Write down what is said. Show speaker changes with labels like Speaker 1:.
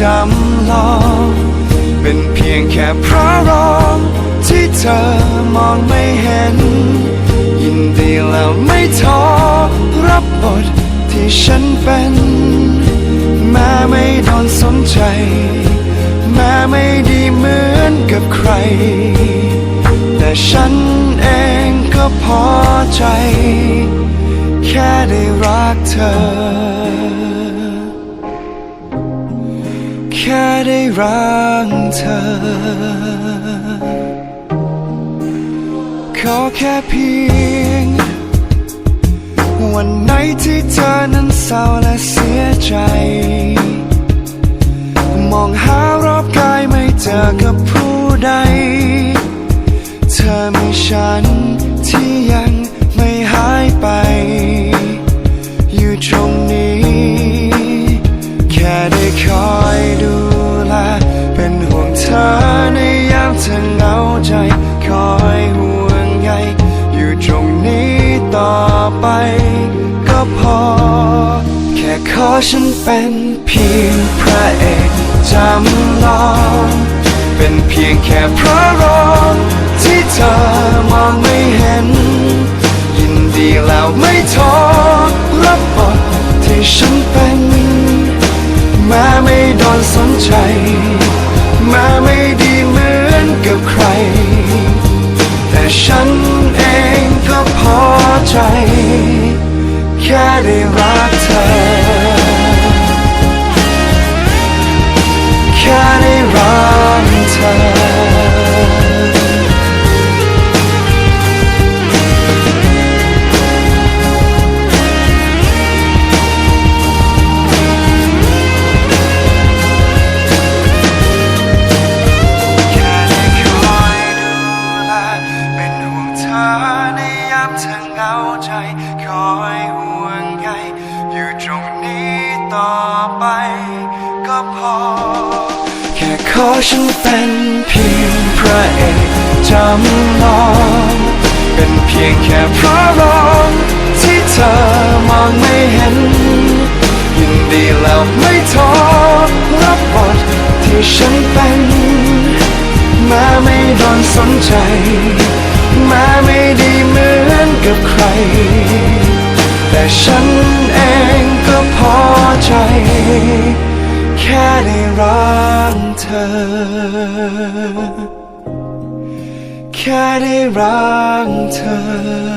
Speaker 1: จำลอง เป็นเพียงแค่พระรองที่เธอมองไม่เห็น ยินดีแล้วไม่ท้อรับบทที่ฉันเป็นแม้ไม่โดนสนใจ แม้ไม่ดีเหมือนกับใคร แต่ฉันเองก็พอใจ แค่ได้รักเธอ แค่ได้รักเธอ ขอแค่เพียง วันไหนที่เธอนั้นเศร้าและเสียใจ มองหารอบกายไม่เจอกับผู้ใด เธอมีฉันที่ยัง ก็พอ แค่ขอฉันเป็นเพียงพระเอกจำลองเป็นเพียงแค่พระรองที่เธอมองไม่เห็น ยินดีแล้วไม่ท้อรับบทที่ฉันเป็นแม้ไม่โดนสนใจแม้ไม่ดีเหมือนกับใคร แต่ฉันเองก็พอใจ แค่ได้รักเธอ แค่ได้รักเธอ ต่อไปก็พอ แค่ขอฉันเป็นเพียงพระเอกจำลอง เป็นเพียงแค่พระรองที่เธอมองไม่เห็น ยินดีแล้วไม่ท้อรับบทที่ฉันเป็นแม้ไม่โดนสนใจแม้ไม่ดีเหมือนกับใคร แต่ฉันเองก็พอใจ แค่ได้รักเธอ แค่ได้รักเธอ